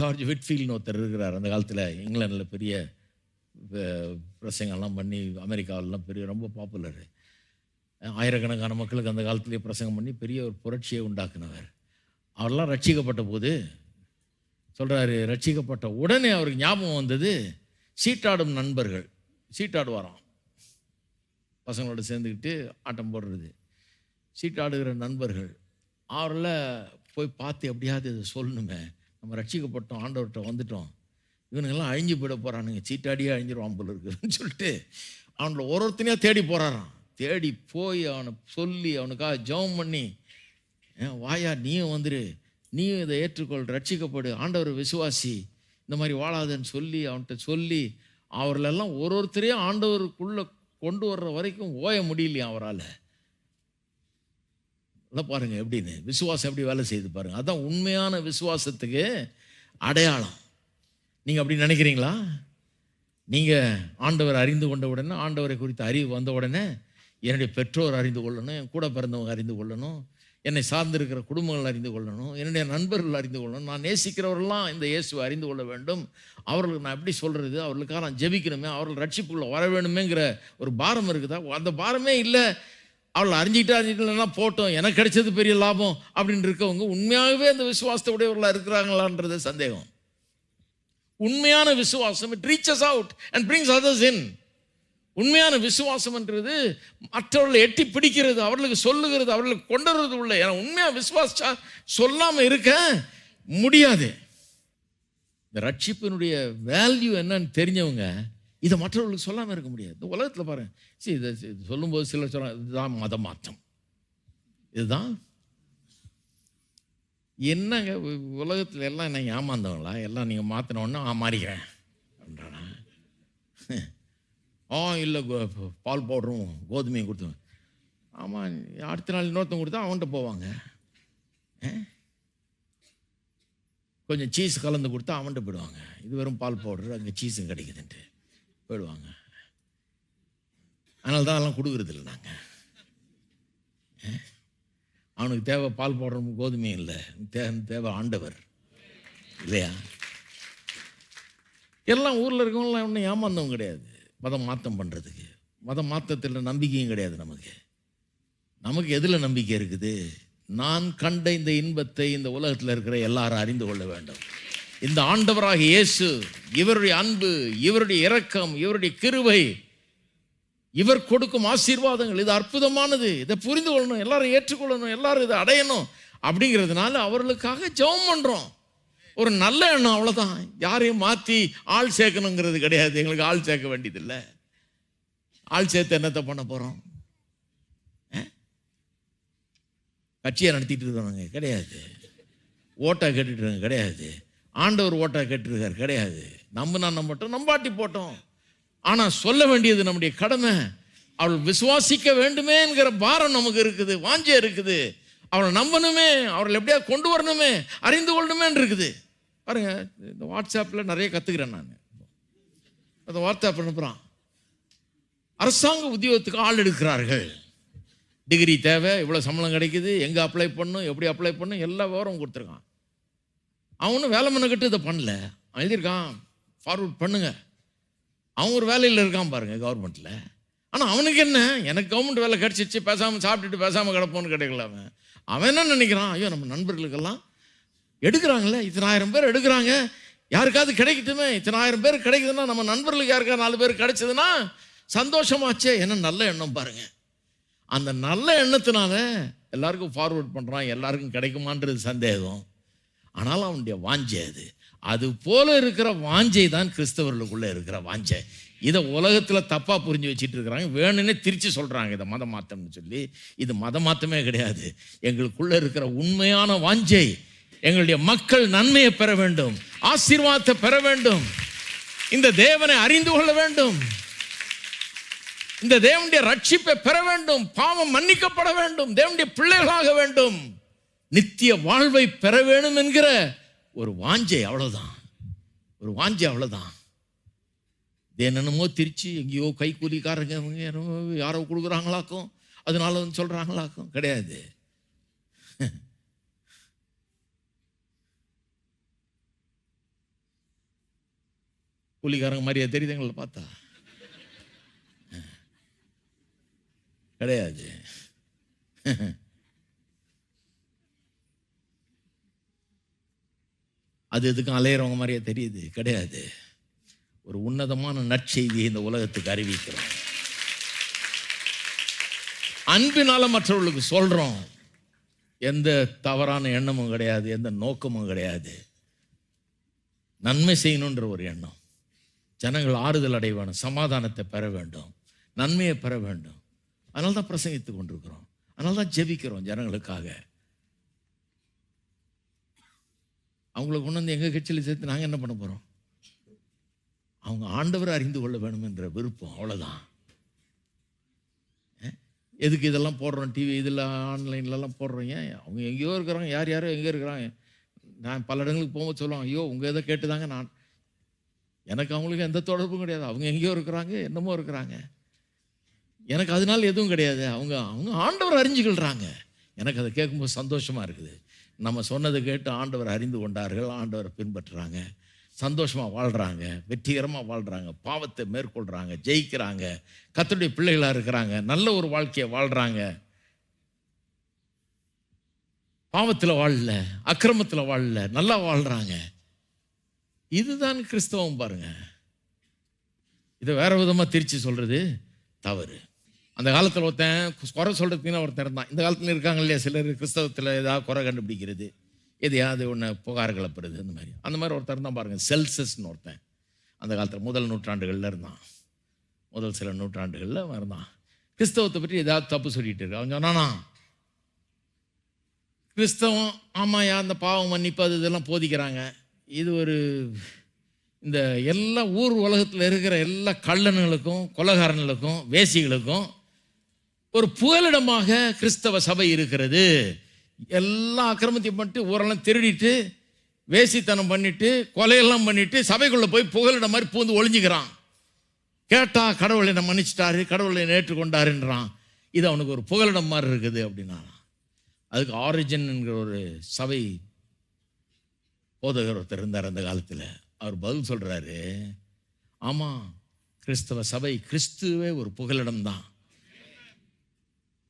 George விட்ஃபீல்ட்னு ஒருத்தர் இருக்கிறார் அந்த காலத்தில். இங்கிலாண்டில் பெரிய பிரசங்கம்லாம் பண்ணி அமெரிக்காவிலலாம் பெரிய ரொம்ப பாப்புலர் ஆயிரக்கணக்கான மக்களுக்கு அந்த காலத்திலேயே பிரசங்கம் பண்ணி பெரிய ஒரு புரட்சியை உண்டாக்குனவர். அவரெல்லாம் ரட்சிக்கப்பட்ட போது சொல்கிறாரு ரட்சிக்கப்பட்ட உடனே அவருக்கு ஞாபகம் வந்தது சீட்டாடும் நண்பர்கள். சீட்டாடுவாராம் பசங்களோட சேர்ந்துக்கிட்டு ஆட்டம் போடுறது. சீட்டாடுகிற நண்பர்கள். அவரில் போய் பார்த்து எப்படியாவது இதை சொல்லணுமே. நம்ம ரட்சிக்கப்பட்டோம் ஆண்டவர்கிட்ட வந்துட்டோம். இவனுங்கெல்லாம் அழிஞ்சு போயிட போகிறானுங்க சீட்டாடியே அழிஞ்சிருவான் போல இருக்குன்னு சொல்லிட்டு அவனை ஒரு ஒருத்தனையாக தேடி போகிறாரான் தேடி போய் அவனை சொல்லி அவனுக்காக ஜெபம் பண்ணி ஏன் வாயா நீயும் வந்துரு. நீயும் இதை ஏற்றுக்கொள். ரட்சிக்கப்படு. ஆண்டவர் விசுவாசி. இந்த மாதிரி வாழாதன்னு சொல்லி அவன்கிட்ட சொல்லி அவர்களெல்லாம் ஒரு ஒருத்தரையும் ஆண்டவருக்குள்ளே கொண்டு வர்ற வரைக்கும் ஓய முடியலையா அவரால்? இல்லை பாருங்கள் எப்படின்னு? விசுவாசம் எப்படி வேலை செய்து பாருங்க. அதுதான் உண்மையான விசுவாசத்துக்கு அடையாளம். நீங்கள் அப்படி நினைக்கிறீங்களா? நீங்கள் ஆண்டவர் அறிந்து கொண்ட உடனே ஆண்டவரை குறித்த அறிவு வந்த உடனே என்னுடைய பெற்றோர் அறிந்து கொள்ளணும் என் கூட பிறந்தவங்க அறிந்து கொள்ளணும் என்னை சார்ந்திருக்கிற குடும்பங்கள் அறிந்து கொள்ளணும் என்னுடைய நண்பர்கள் அறிந்து கொள்ளணும் நான் நேசிக்கிறவரெல்லாம் இந்த இயேசுவை அறிந்து கொள்ள வேண்டும். அவர்களுக்கு நான் எப்படி சொல்கிறது அவர்களுக்காக நான் ஜெபிக்கணுமே அவர்கள் ரட்சிப்புக்குள்ள வர வேணுமேங்கிற ஒரு பாரம் இருக்குதா? அந்த பாரமே இல்லை. அவளை அறிஞ்சிக்கிட்டா அறிஞ்சிக்கலன்னா போட்டோம் எனக்கு கிடைச்சது பெரிய லாபம் அப்படின்னு இருக்கவங்க உண்மையாகவே அந்த விசுவாசத்தை உடையவர்களாக இருக்கிறாங்களான்றது சந்தேகம். உண்மையான விசுவாசம் it reaches out and brings others in உண்மையான விசுவாசம்ன்றது மற்றவர்களை எட்டி பிடிக்கிறது அவர்களுக்கு சொல்லுகிறது அவர்களுக்கு கொண்டு வர்றது உள்ள ஏன்னா உண்மையாக விசுவாசிச்சா சொல்லாமல் இருக்க முடியாது. இந்த ரட்சிப்பினுடைய வேல்யூ என்னன்னு தெரிஞ்சவங்க இதை மற்றவர்களுக்கு சொல்லாமல் இருக்க முடியாது. இந்த உலகத்தில் பாருங்கள் சரி இதை இது சொல்லும்போது சிலர் சொல்கிறாங்க இதுதான் மத மாற்றம் இதுதான் என்னங்க உலகத்தில் எல்லாம் என்ன ஏமாந்தவங்களா? எல்லாம் நீங்கள் மாற்றினோன்னா ஆ மாறிக்கிறேன். அப்படின்றானா? ஆ இல்லை பால் பவுடரும் கோதுமையும் கொடுத்து ஆமாம் அடுத்த நாள் இன்னொருத்தன் கொடுத்தா அவன்கிட்ட போவாங்க. ஆ? கொஞ்சம் சீஸ் கலந்து கொடுத்தா அவன்கிட்ட போயிடுவாங்க. இது வெறும் பால் பவுடர் அங்கே சீஸும் கிடைக்குதுன்ட்டு. போயிடுவாங்க. அதனால தான் அதெல்லாம் கொடுக்குறதில்ல நாங்கள் அவனுக்கு தேவை பால் போடுற கோதுமையும் இல்லை. தே தேவை ஆண்டவர். இல்லையா? எல்லாம் ஊரில் இருக்கவங்களாம் ஒன்றும் ஏமாந்தவங்க கிடையாது. மதம் மாற்றம் பண்ணுறதுக்கு மதம் மாற்றத்தில் நம்பிக்கையும் கிடையாது நமக்கு. நமக்கு எதில் நம்பிக்கை இருக்குது? நான் கண்ட இந்த இன்பத்தை இந்த உலகத்தில் இருக்கிற எல்லாரும் அறிந்து கொள்ள வேண்டும். இந்த ஆண்டவராக இயேசு இவருடைய அன்பு இவருடைய இரக்கம் இவருடைய கிருவை இவர் கொடுக்கும் ஆசீர்வாதங்கள் இது அற்புதமானது. இதை புரிந்து கொள்ளணும் எல்லாரும் ஏற்றுக்கொள்ளணும் எல்லாரும் இதை அடையணும் அப்படிங்கிறதுனால அவர்களுக்காக ஜெபம் பண்ணுறோம் ஒரு நல்ல எண்ணம் அவ்வளோதான் யாரையும் மாற்றி ஆள் சேர்க்கணுங்கிறது கிடையாது. எங்களுக்கு ஆள் சேர்க்க வேண்டியதில்லை. ஆள் சேர்த்து என்னத்தை பண்ண போகிறோம் கட்சியை நடத்திட்டு இருக்கிறவங்க கிடையாது. ஓட்டா கேட்டுட்டு இருக்காங்க கிடையாது. ஆண்டவர் ஓட்டா கேட்டிருக்கார். கிடையாது. நம்பினா நம்பட்டோம் நம்பாட்டி போட்டோம். ஆனால் சொல்ல வேண்டியது நம்முடைய கடமை. அவள் விசுவாசிக்க வேண்டுமேங்கிற பாரம் நமக்கு இருக்குது. வாஞ்சே இருக்குது. அவளை நம்பணுமே. அவளை எப்படியா கொண்டு வரணுமே. அறிந்து கொள்ளணுமேன்னு இருக்குது. பாருங்க இந்த வாட்ஸ்அப்பில் நிறைய கற்றுக்கிறேன் நான். அந்த வாட்ஸ்அப் அனுப்புகிறான் அரசாங்க உத்தியோகத்துக்கு ஆள் எடுக்கிறார்கள். டிகிரி தேவை இவ்வளோ சம்பளம் கிடைக்குது. எங்கே அப்ளை பண்ணும் எப்படி அப்ளை பண்ணும் எல்லா விவரம் கொடுத்துருக்கான். அவனும் வேலை மண்ணுக்கிட்டு இதை பண்ணல. அவன் எழுதியிருக்கான் ஃபார்வர்ட் பண்ணுங்க. அவன் ஒரு வேலையில் இருக்கான் பாருங்க கவர்மெண்ட்டில் ஆனால் அவனுக்கு என்ன? எனக்கு கவர்மெண்ட் வேலை கிடச்சிச்சு பேசாமல் சாப்பிட்டுட்டு பேசாமல் கிடப்போன்னு கிடைக்கல அவன். அவன் என்ன நினைக்கிறான்? ஐயோ நம்ம நண்பர்களுக்கெல்லாம் எடுக்கிறாங்களே இத்தனாயிரம் பேர் எடுக்கிறாங்க. யாருக்காவது கிடைக்கட்டுமே. இத்தனாயிரம் பேர் கிடைக்குதுன்னா நம்ம நண்பர்களுக்கு யாருக்கா நாலு பேர் கிடைச்சதுன்னா சந்தோஷமாச்சே. என்ன நல்ல எண்ணம் பாருங்க. அந்த நல்ல எண்ணத்தினால எல்லாருக்கும் ஃபார்வர்ட் பண்ணுறான் எல்லாருக்கும் கிடைக்குமான்றது சந்தேகம். ஆனாலும் அவனுடைய வாஞ்சை அது. அது போல இருக்கிற வாஞ்சை தான் கிறிஸ்தவர்களுக்குள்ளே இருக்கிற வாஞ்சை. இதை உலகத்தில் தப்பாக புரிஞ்சு வச்சுட்டு இருக்கிறாங்க. வேணும்னே திருச்சி சொல்கிறாங்க இதை மத மாற்றம்னு சொல்லி. இது மத மாற்றமே கிடையாது. எங்களுக்குள்ளே இருக்கிற உண்மையான வாஞ்சை எங்களுடைய மக்கள் நன்மையை பெற வேண்டும் ஆசீர்வாதத்தை பெற வேண்டும் இந்த தேவனை அறிந்து கொள்ள வேண்டும் இந்த தேவனுடைய ரட்சிப்பை பெற வேண்டும் பாவம் மன்னிக்கப்பட வேண்டும் தேவனுடைய பிள்ளைகளாக வேண்டும். நித்திய வாழ்வை பெற வேணும் என்கிற ஒரு வாஞ்சை அவ்வளோதான் ஒரு வாஞ்சை அவ்வளோதான் இது என்னென்னமோ திருச்சி எங்கேயோ கைக்கூலிக்காரங்க என்னமோ யாரோ கொடுக்குறாங்களாக்கும் அதனால வந்து சொல்கிறாங்களாக்கும் கிடையாது. கூலிக்காரங்க மாதிரியா தெரியுது எங்களை பார்த்தா? கிடையாது. அது எதுக்கும் அலையிறவங்க மாதிரியே தெரியுது. கிடையாது. ஒரு உன்னதமான நற்செய்தியை இந்த உலகத்துக்கு அறிவிக்கிறோம். அன்பினால மற்றவர்களுக்கு சொல்கிறோம் எந்த தவறான எண்ணமும் கிடையாது. எந்த நோக்கமும் கிடையாது. நன்மை செய்யணுன்ற ஒரு எண்ணம். ஜனங்கள் ஆறுதல் அடைய வேணும் சமாதானத்தை பெற வேண்டும். நன்மையை பெற வேண்டும். அதனால தான் பிரசங்கித்து கொண்டிருக்கிறோம். அதனால தான் ஜெபிக்கிறோம் ஜனங்களுக்காக. அவங்கள கொண்டு வந்து எங்கள் கட்சியில் சேர்த்து நாங்கள் என்ன பண்ண போகிறோம் அவங்க ஆண்டவரை அறிந்து கொள்ள வேணும் என்ற விருப்பம் அவ்வளோதான் எதுக்கு இதெல்லாம் போடுறோம்? டிவி இதில் ஆன்லைன்லலாம் போடுறோம்? ஏன்? அவங்க எங்கேயோ இருக்கிறாங்க. யார் யாரோ எங்கே இருக்கிறாங்க? நான் பல இடங்களுக்கு போகும்போது சொல்லுவாங்க ஐயோ உங்கள் இதை கேட்டுதாங்க நான். எனக்கு அவங்களுக்கு எந்த தொடர்பும் கிடையாது. அவங்க எங்கேயோ இருக்கிறாங்க என்னமோ இருக்கிறாங்க. எனக்கு அதனால எதுவும் கிடையாது. அவங்க அவங்க ஆண்டவர் அறிஞ்சுக்கொள்கிறாங்க எனக்கு அதை கேட்கும்போது சந்தோஷமாக இருக்குது. நம்ம சொன்னதை கேட்டு ஆண்டவர் அறிந்து கொண்டார்கள் ஆண்டவரை பின்பற்றுறாங்க சந்தோஷமாக வாழ்கிறாங்க வெற்றிகரமாக வாழ்கிறாங்க பாவத்தை மேற்கொள்கிறாங்க ஜெயிக்கிறாங்க கத்தருடைய பிள்ளைகளாக இருக்கிறாங்க நல்ல ஒரு வாழ்க்கையை வாழ்கிறாங்க பாவத்தில் வாழல அக்கிரமத்தில் வாழல நல்லா வாழ்கிறாங்க இதுதான் கிறிஸ்தவம் பாருங்க. இதை வேறு விதமாக திருச்சி சொல்கிறது தவறு. அந்த காலத்தில் ஒருத்தன் குறை சொல்கிறதுக்குன்னு ஒருத்தன் இருந்தான். இந்த காலத்தில் இருக்காங்க இல்லையா சிலர்? கிறிஸ்தவத்தில் ஏதாவது குறை கண்டுபிடிக்கிறது எதையாவது ஒன்று புகார் கிளப்புறது அந்த மாதிரி. அந்த மாதிரி ஒருத்தர் தான் பாருங்கள் செல்சஸ்னு ஒருத்தன் அந்த காலத்தில் முதல் நூற்றாண்டுகளில் இருந்தான். முதல் சில நூற்றாண்டுகளில் அவன் இருந்தான். கிறிஸ்தவத்தை பற்றி ஏதாவது தப்பு சொல்லிட்டு இருக்கு அவன் சொன்னானா கிறிஸ்தவம் ஆமாயா அந்த பாவம் மன்னிப்பு அது இதெல்லாம் போதிக்கிறாங்க. இது ஒரு இந்த எல்லா ஊர் உலகத்தில் இருக்கிற எல்லா கள்ளனுங்களுக்கும் கொலகாரனுங்களுக்கும் வேசிகளுக்கும் ஒரு புகலிடமாக கிறிஸ்தவ சபை இருக்கிறது. எல்லா அக்கிரமத்தையும் பண்ணிட்டு ஊரெல்லாம் திருடிட்டு வேசித்தனம் பண்ணிட்டு கொலையெல்லாம் பண்ணிட்டு சபைக்குள்ளே போய் புகலிடம் மாதிரி பூந்து ஒளிஞ்சுக்கிறான். கேட்டால் கடவுளை என்னை மன்னிச்சிட்டாரு கடவுளை ஏற்றுக்கொண்டாருன்றான். இது அவனுக்கு ஒரு புகலிடம் மாதிரி இருக்குது அப்படின்னா அதுக்கு ஆரிஜின் என்கிற ஒரு சபை போதகர் ஒருத்தர் இருந்தார் அந்த காலத்தில். அவர் பதில் சொல்கிறாரு ஆமாம் கிறிஸ்தவ சபை கிறிஸ்துவே ஒரு புகலிடம் தான்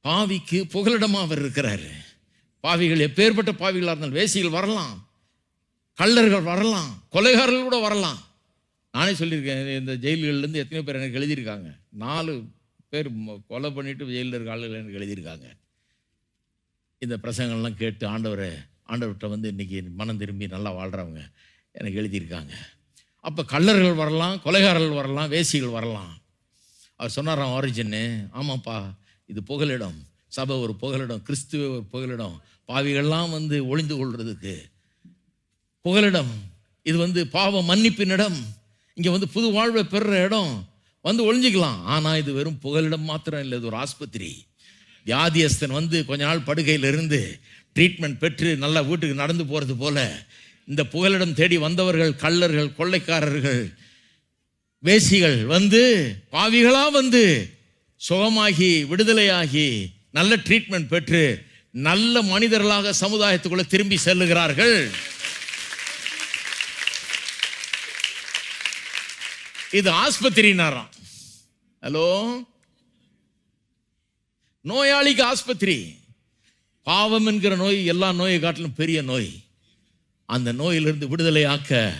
பாவிக்கு புகலிடமாக அவர் இருக்கிறார். பாவிகள் எப்பேற்பட்ட பாவிகளாக இருந்தாலும் வேசிகள் வரலாம். கள்ளர்கள் வரலாம். கொலைகாரர்கள் கூட வரலாம். நானே சொல்லியிருக்கேன் இந்த ஜெயில்கள்லேருந்து எத்தனையோ பேர் எனக்கு எழுதியிருக்காங்க. நாலு பேர் கொலை பண்ணிட்டு ஜெயிலில் இருக்க ஆளுகள் எனக்கு எழுதியிருக்காங்க. இந்த பிரசங்கள்லாம் கேட்டு ஆண்டவரை ஆண்டவர்கிட்ட வந்து இன்னைக்கு மனம் திரும்பி நல்லா வாழ்கிறவங்க எனக்கு எழுதியிருக்காங்க. அப்போ கள்ளர்கள் வரலாம் கொலைகாரர்கள் வரலாம் வேசிகள் வரலாம். அவர் சொன்னாராம் ஆரிஜின்னு. ஆமாப்பா. இது புகலிடம். சபை ஒரு புகலிடம் கிறிஸ்துவ ஒரு புகலிடம். பாவிகள்லாம் வந்து ஒளிந்து கொள்றதுக்கு புகலிடம். இது வந்து பாவ மன்னிப்பின் இடம் இங்கே வந்து புது வாழ்வை பெறுற இடம். வந்து ஒளிஞ்சிக்கலாம். ஆனால் இது வெறும் புகலிடம் மாத்திரம் இல்லை இது ஒரு ஆஸ்பத்திரி. வியாதியஸ்தன் வந்து கொஞ்ச நாள் படுகையிலிருந்து இருந்து ட்ரீட்மெண்ட் பெற்று நல்லா வீட்டுக்கு நடந்து போகிறது போல இந்த புகலிடம் தேடி வந்தவர்கள் கள்ளர்கள் கொள்ளைக்காரர்கள் வேசிகள் வந்து பாவிகளாக வந்து சுகமாகி விடுதலையாகி நல்ல ட்ரீட்மெண்ட் பெற்று நல்ல மனிதர்களாக சமுதாயத்துக்குள்ளே திரும்பி செல்லுகிறார்கள். இது ஆஸ்பத்திரினாராம். ஹலோ? நோயாளிக்கு ஆஸ்பத்திரி. பாவம் என்கிற நோய் எல்லா நோயை காட்டிலும் பெரிய நோய். அந்த நோயிலிருந்து விடுதலையாக்க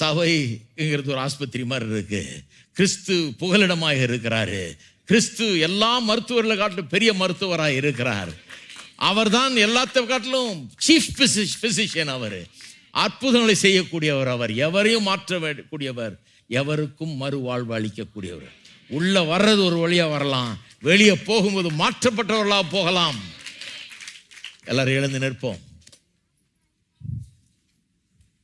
சபைங்கிறது ஒரு ஆஸ்பத்திரி மாதிரி இருக்கு. கிறிஸ்து புகலிடமாக இருக்கிறாரு. கிறிஸ்து எல்லா மருத்துவர்களை காட்டிலும் பெரிய மருத்துவராக இருக்கிறார். அவர்தான் எல்லாத்த காட்டிலும் சீஃப் பிசிஷியன் அவர். அற்புதங்களை செய்யக்கூடியவர் அவர். எவரையும் மாற்ற கூடியவர் எவருக்கும் மறுவாழ்வு அளிக்கக்கூடியவர். உள்ளே வர்றது ஒரு வழியாக வரலாம். வெளியே போகும்போது மாற்றப்பட்டவர்களாக போகலாம். எல்லாரும் எழுந்து நிற்போம்.